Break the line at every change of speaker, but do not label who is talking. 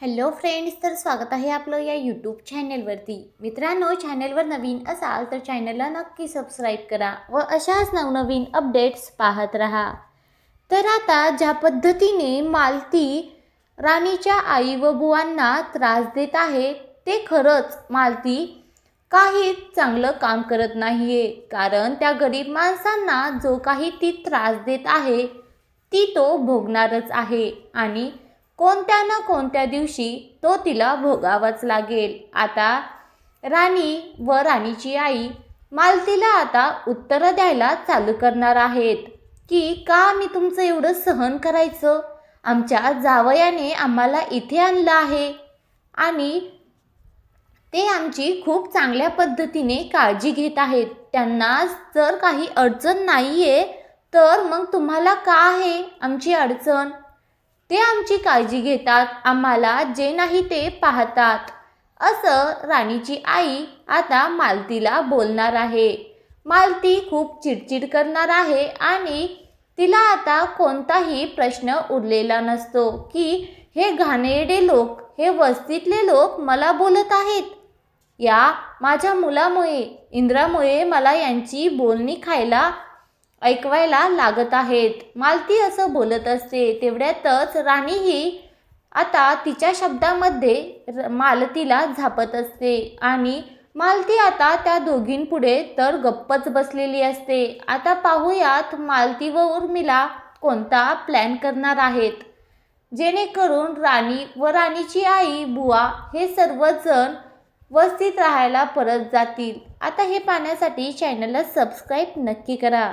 Hello friends तर स्वागत आहे आपलं या यूट्यूब चॅनेलवरती मित्रांनो चॅनेलवर नवीन असाल तर चॅनलला नक्की सबस्क्राईब करा व अशाच नवनवीन अपडेट्स पाहत राहा. तर आता ज्या पद्धतीने मालती राणीच्या आई व बुवांना त्रास देत आहे ते खरंच मालती काहीच चांगलं काम करत नाही आहे कारण त्या गरीब माणसांना जो काही ती त्रास देत आहे ती तो भोगणारच आहे. आणि कोणत्या ना कोणत्या दिवशी तो तिला भोगावाच लागेल. आता राणी व राणीची आई मालतीला आता उत्तरं द्यायला चालू करणार आहेत. की का मी तुमचं एवढं सहन करायचं? आमच्या जावयाने आम्हाला इथे आणलं आहे. आणि ते आमची खूप चांगल्या पद्धतीने काळजी घेत आहेत. त्यांना जर काही अडचण नाही आहे तर मग तुम्हाला का आहे आमची अडचण? ते आमची काळजी घेतात आम्हाला जे नाही ते पाहतात. असं राणीची आई आता मालतीला बोलणार आहे. मालती खूप चिडचिड करणार आहे आणि तिला आता कोणताही प्रश्न उरलेला नसतो की हे घाणेरडे लोक हे वस्तीतले लोक मला बोलत आहेत? या माझ्या मुलामुळे इंद्रामुळे मला यांची बोलणी खायला ऐकवायला लागत आहेत. मालती असं बोलत असते तेवढ्यातच राणीही आता तिच्या शब्दामध्ये र- मालतीला झापत असते आणि मालती आता त्या दोघींपुढे तर गप्पच बसलेली असते. आता पाहूयात मालती व उर्मिला कोणता प्लॅन करणार आहेत. जेणेकरून राणी व राणीची आई बुवा हे सर्वजण वस्तीत राहायला परत जातील. आता हे पाहण्यासाठी चॅनलला सबस्क्राईब नक्की करा.